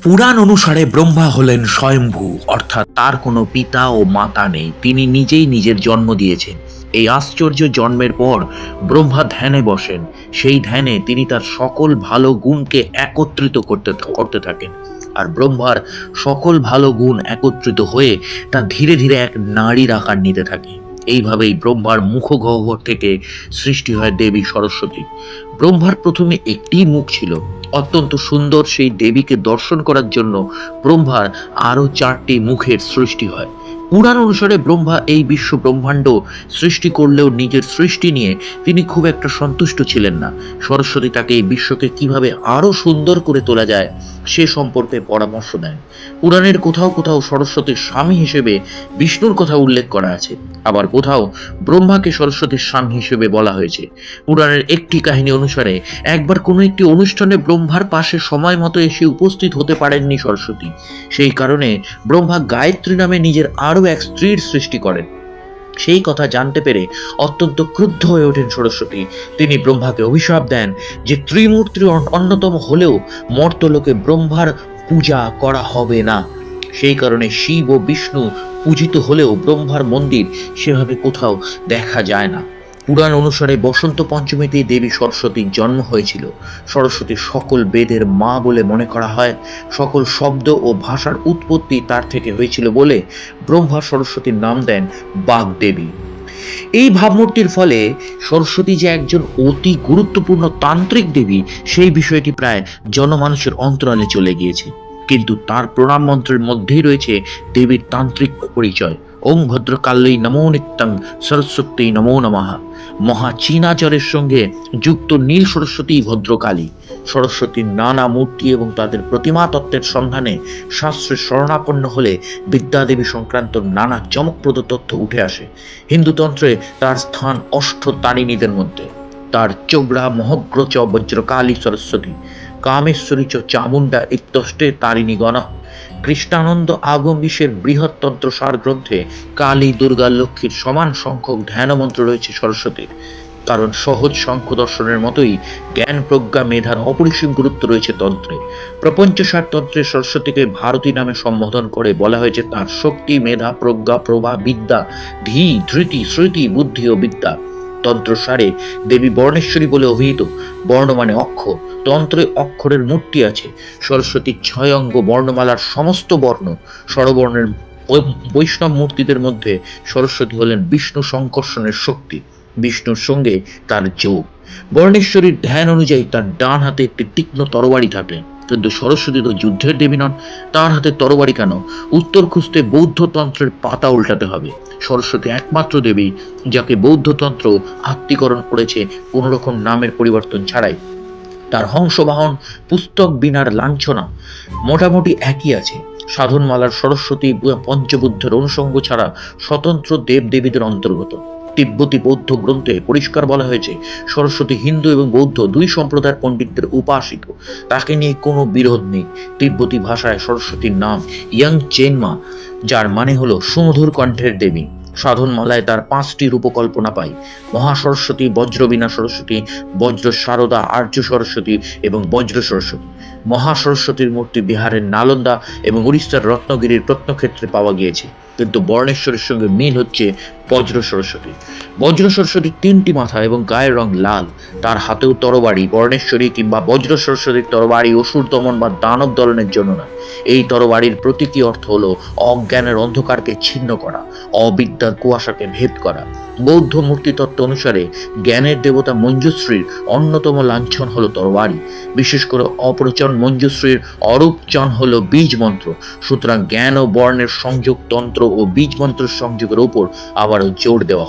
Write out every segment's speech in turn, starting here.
পুরাণ অনুসারে ব্রহ্মা হলেন স্বয়ম্ভু, অর্থাৎ তার কোনো পিতা ও মাতা নেই, তিনি নিজেই নিজের জন্ম দিয়েছেন। এই আশ্চর্য জন্মের পর ব্রহ্মা ধ্যানে বসেন, সেই ধ্যানে তিনি তার সকল ভালো গুণকে একত্রিত করতে করতে থাকেন। আর ব্রহ্মার সকল ভালো গুণ একত্রিত হয়ে তা ধীরে ধীরে এক নারীর আকার নিতে থাকে। এইভাবেই ব্রহ্মার মুখগহ্বর থেকে সৃষ্টি হয় দেবী সরস্বতী। ব্রহ্মার প্রথমে একটি মুখ ছিল অত্যন্ত সুন্দর সেই দেবীকে দর্শন করার জন্য ব্রহ্মার আরও চারটি মুখের সৃষ্টি হয়। পুরাণ অনুসারে ব্রহ্মা এই বিশ্ব ব্রহ্মাণ্ড সৃষ্টি করলেও নিজের সৃষ্টি নিয়ে তিনি খুব একটা সন্তুষ্ট ছিলেন না। সরস্বতী তাকে এই বিশ্বকে কীভাবে আরও সুন্দর করে তোলা যায় সে সম্পর্কে পরামর্শ দেন। পুরাণের কোথাও কোথাও সরস্বতীর স্বামী হিসেবে বিষ্ণুর কথা উল্লেখ করা আছে। আবার কোথাও ব্রহ্মাকে সরস্বতীর স্বামী হিসেবে বলা হয়েছে। পুরাণের একটি কাহিনী অনুসারে একবার কোনো একটি অনুষ্ঠানে ব্রহ্মার পাশে সময় মতো এসে উপস্থিত হতে পারেননি সরস্বতী। সেই কারণে ব্রহ্মা গায়ত্রী নামে নিজের আরও এক স্ত্রীর সৃষ্টি করেন। সেই কথা জানতে পেরে অত্যন্ত ক্রুদ্ধ হয়ে ওঠেন সরস্বতী তিনি ব্রহ্মাকে অভিশাপ দেন যে ত্রিমূর্তির অন্যতম হলেও মর্তলোকে ব্রহ্মার পূজা করা হবে না। সেই কারণে শিব ও বিষ্ণু পূজিত হলেও ব্রহ্মার মন্দির সেভাবে কোথাও দেখা যায় না। পুরাণ অনুসারে বসন্ত পঞ্চমীতে দেবী সরস্বতীর জন্ম হয়েছিল। সরস্বতী সকল বেদের মা বলে মনে করা হয়। সকল শব্দ ও ভাষার উৎপত্তি তার থেকে হয়েছিল বলে ব্রহ্মা সরস্বতীর নাম দেন বাগদেবী। এই ভাবমূর্তির ফলে সরস্বতী যে একজন অতি গুরুত্বপূর্ণ তান্ত্রিক দেবী, সেই বিষয়টি প্রায় জনমানুষের অন্তরালে চলে গিয়েছে। কিন্তু তার প্রণাম মন্ত্রের মধ্যেই রয়েছে দেবীর তান্ত্রিক পরিচয়। ওং ভদ্রকাল্যই নমো নিত্যং সরস্বতী নমো নমঃ। মহা চীনাচারের সঙ্গে যুক্ত নীল সরস্বতী ভদ্রকালী। সরস্বতীর নানা মূর্তি এবং তাদের প্রতিমা তত্ত্বের সন্ধানে শাস্ত্রে শরণাপন্ন হলে বিদ্যাদেবী সংক্রান্ত নানা চমকপ্রদ তথ্য উঠে আসে। হিন্দুতন্ত্রে তার স্থান অষ্ট তারিণীদের মধ্যে। তার চোগড়া মহগ্র চ বজ্রকালী সরস্বতী। কামেশ্বরী চ চামুণ্ডা ইত্যষ্টে তারিণী গণ কৃষ্ণানন্দ আগমবিশের বৃহত্তন্ত্র সার গ্রন্থে কালী, দুর্গা, লক্ষ্মীর সমান সংখ্যক ধ্যানমন্ত্র রয়েছে সরস্বতীর। কারণ সহজ সংখ্য দর্শনের মতোই জ্ঞান, প্রজ্ঞা, মেধার অপরিসীম গুরুত্ব রয়েছে তন্ত্রে। প্রপঞ্চসার তন্ত্রে সরস্বতীকে ভারতী নামে সম্বোধন করে বলা হয়েছে, তার শক্তি, মেধা, প্রজ্ঞা, প্রভা, বিদ্যা, ধী, ধৃতি স্মৃতি বুদ্ধি ও বিদ্যা। তন্ত্রসারে দেবী বর্ণেশ্বরী বলে অভিহিত। বর্ণ মানে অক্ষর। তন্ত্রে অক্ষরের মূর্তি আছে। সরস্বতীর ছয় অঙ্গ বর্ণমালার সমস্ত বর্ণ। স্বরবর্ণের বৈষ্ণব মূর্তিদের মধ্যে সরস্বতী হলেন বিষ্ণু সংকর্ষণের শক্তি। বিষ্ণুর সঙ্গে তার যোগ। বর্ণেশ্বরীর ধ্যান অনুযায়ী তার ডান হাতে একটি তীক্ষ্ণ তরবারি থাকে। কিন্তু সরস্বতী তো যুদ্ধের দেবী নন তার হাতে তরবারি কেন? উত্তর খুঁজতে বৌদ্ধতন্ত্রের পাতা উল্টাতে হবে। সরস্বতী একমাত্র দেবী, যাকে বৌদ্ধতন্ত্র আত্মীকরণ করেছে কোনো রকম নামের পরিবর্তন ছাড়াই। তার হংসবাহন পুস্তক বিনার লাঞ্ছনা মোটামুটি একই আছে। সাধনমালার সরস্বতী পঞ্চবুদ্ধের অনুষঙ্গ ছাড়া স্বতন্ত্র দেব দেবীদের অন্তর্গত। তিব্বতী বৌদ্ধ গ্রন্থে পরিষ্কার বলা হয়েছে, সরস্বতী হিন্দু এবং বৌদ্ধ দুই সম্প্রদায়ের পণ্ডিতদের উপাসিত। তাকে নিয়ে কোনো বিরোধ নেই। তিব্বতী ভাষায় সরস্বতীর নাম ইয়াং চেনমা, যার মানে হলো সুমধুর কণ্ঠের দেবী। সাধনমালায় তার পাঁচটি রূপকল্পনা পাই। মহাসরস্বতী, বজ্রবীণা সরস্বতী বজ্র সারদা আর্য সরস্বতী এবং বজ্র সরস্বতী। মহাসরস্বতীর মূর্তি বিহারের নালন্দা এবং উড়িষ্যার রত্নগিরির প্রত্নক্ষেত্রে পাওয়া গিয়েছে। কিন্তু বর্ণেশ্বরের সঙ্গে মিল হচ্ছে বজ্র সরস্বতী। বজ্র সরস্বতীর তিনটি মাথা এবং গায়ের রং লাল। তার হাতেও তরবারি, বর্ণেশ্বরী কিংবা বজ্র সরস্বতীর তরবারি অসুর দমন বা দানব দলনের জন্য না। এই তরবারির প্রতীকী অর্থ হলো অজ্ঞানের অন্ধকারকে ছিন্ন করা, অবিদ্যার কুয়াশাকে ভেদ করা। বৌদ্ধ মূর্তিতত্ত্ব অনুসারে জ্ঞানের দেবতা মঞ্জুশ্রীর অন্যতম লাঞ্ছন হলো তরবারি। বিশেষ করে অপরচন মঞ্জুশ্রীর অরূপচন হলো বীজ মন্ত্র। সুতরাং জ্ঞান ও বর্ণের সংযোগ তন্ত্র ও বীজ মন্ত্রের সংযোগের উপর আবারও জোর দেওয়া।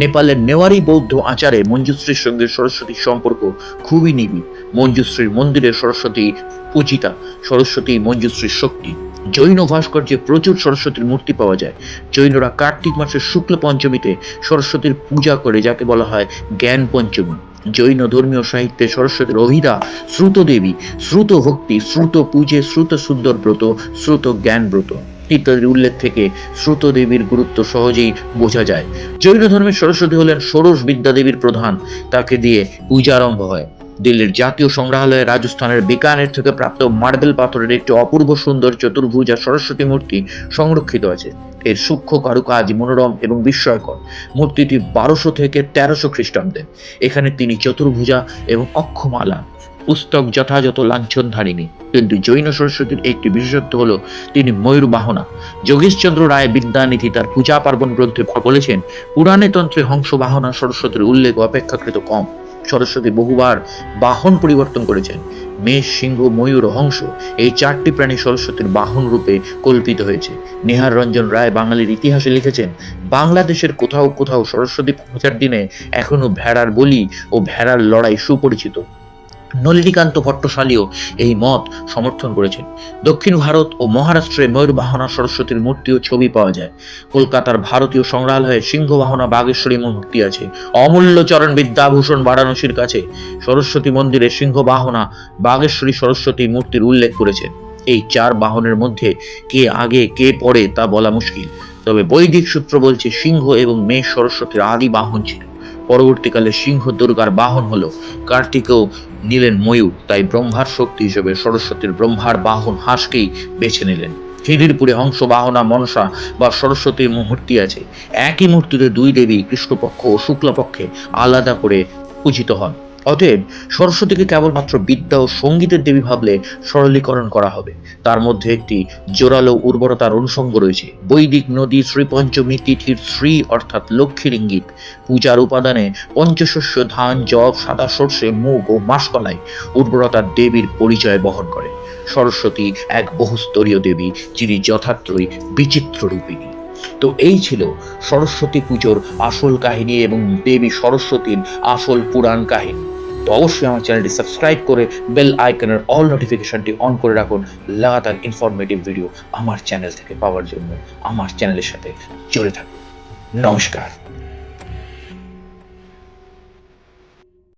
নেপালের নেওয়ারি বৌদ্ধ আচারে মঞ্জুশ্রীর সঙ্গে সরস্বতীর সম্পর্ক খুবই নিবিড়। মঞ্জুশ্রীর মন্দিরে সরস্বতী পূজিতা, সরস্বতী মঞ্জুশ্রীর শক্তি। জৈন ভাস্কর্যে প্রচুর সরস্বতীর মূর্তি পাওয়া যায়। জৈনরা কার্তিক মাসের শুক্ল পঞ্চমীতে সরস্বতীর পূজা করে, যাকে বলা হয় জ্ঞান পঞ্চমী। জৈন ধর্মীয় সাহিত্যে সরস্বতীর অভিধা শ্রুত দেবী শ্রুত ভক্তি শ্রুত পূজে শ্রুত সুন্দর ব্রত শ্রুত জ্ঞান ব্রত। ইত্যাদির উল্লেখ থেকে শ্রুত দেবীর গুরুত্ব সহজেই বোঝা যায়। জৈন ধর্মের সরস্বতী হলেন ষোড়শ বিদ্যা দেবীর প্রধান। তাকে দিয়ে পূজা আরম্ভ হয়। দিল্লির জাতীয় সংগ্রহালয়ে রাজস্থানের বিকানের থেকে প্রাপ্ত মার্বেল পাথরের একটি অপূর্ব সুন্দর চতুর্ভুজা সরস্বতী মূর্তি সংরক্ষিত আছে। এর সূক্ষ্ম কারুকাজ মনোরম এবং বিস্ময়কর। মূর্তিটি বারোশো থেকে তেরোশো খ্রিস্টাব্দে। এখানে তিনি চতুর্ভুজা এবং অক্ষমালা পুস্তক যথাযথ লাঞ্ছনধারিণী। কিন্তু জৈন সরস্বতীর একটি বিশেষত্ব হলো, তিনি ময়ূর বাহনা। যোগেশচন্দ্র রায় বিদ্যানিধি তার পূজা পার্বণ গ্রন্থে বলেছেন, পুরাণে তন্ত্রে হংস বাহনা সরস্বতীর উল্লেখ অপেক্ষাকৃত কম। সরস্বতী বহুবার বাহন পরিবর্তন করেছেন। মেষ, সিংহ, ময়ূর, হংস, এই চারটি প্রাণী সরস্বতীর বাহন রূপে কল্পিত হয়েছে। নেহার রঞ্জন রায় বাঙালির ইতিহাসে লিখেছেন, বাংলাদেশের কোথাও কোথাও সরস্বতী পূজার দিনে এখনও ভেড়ার বলি ও ভেড়ার লড়াই সুপরিচিত। নলিনীকান্ত ভট্টশালীও এই মত সমর্থন করেছেন। দক্ষিণ ভারত ও মহারাষ্ট্রে ময়ূরবাহনা সরস্বতীর মূর্তি ও ছবি পাওয়া যায়। কলকাতার ভারতীয় সংগ্রহালয়ে সিংহবাহনা বাগেশ্বরী মূর্তি আছে। অমূল্য চরণ বিদ্যাভূষণ বারাণসীর কাছে সরস্বতী মন্দিরে সিংহবাহনা বাগেশ্বরী সরস্বতী মূর্তির উল্লেখ করেছেন। এই চার বাহনের মধ্যে কে আগে, কে পরে তা বলা মুশকিল। তবে বৈদিক সূত্র বলছে সিংহ এবং মেষ সরস্বতীর আদি বাহন ছিল। পরবর্তীকালে সিংহ দুর্গার বাহন হলো কার্তিকেও নিলেন ময়ূর। তাই ব্রহ্মার শক্তি হিসেবে সরস্বতীর ব্রহ্মার বাহন হাঁসকেই বেছে নিলেন। খিদিরপুরে হংস বাহনা মনসা বা সরস্বতীর মুহূর্তি আছে। একই মূর্তিতে দুই দেবী, কৃষ্ণপক্ষ ও শুক্লপক্ষে আলাদা করে পূজিত হন। অতএব সরস্বতীকে কেবলমাত্র বিদ্যা ও সঙ্গীতের দেবী ভাবলে সরলীকরণ করা হবে। তার মধ্যে একটি জোরালো উর্বরতার অনুষঙ্গ রয়েছে। বৈদিক নদী শ্রীপঞ্চমী তিথির শ্রী অর্থাৎ লক্ষ্মীর ইঙ্গিত পূজার উপাদানে পঞ্চশস্য ধান, জব, সাদা সর্ষে, মুগ ও মাসকলাই উর্বরতার দেবীর পরিচয় বহন করে। সরস্বতী এক বহুস্তরীয় দেবী, যিনি যথার্থই বিচিত্র রূপিণী তো এই ছিল সরস্বতী পুজোর আসল কাহিনী এবং দেবী সরস্বতীর আসল পুরাণ কাহিনী। তো অবশ্যই আমার চ্যানেলটি সাবস্ক্রাইব করে বেল আইকনের অল নোটিফিকেশনটি অন করে রাখুন। লাগাতার ইনফরমেটিভ ভিডিও আমার চ্যানেল থেকে পাওয়ার জন্য আমার চ্যানেলের সাথে জুড়ে থাকুন। নমস্কার।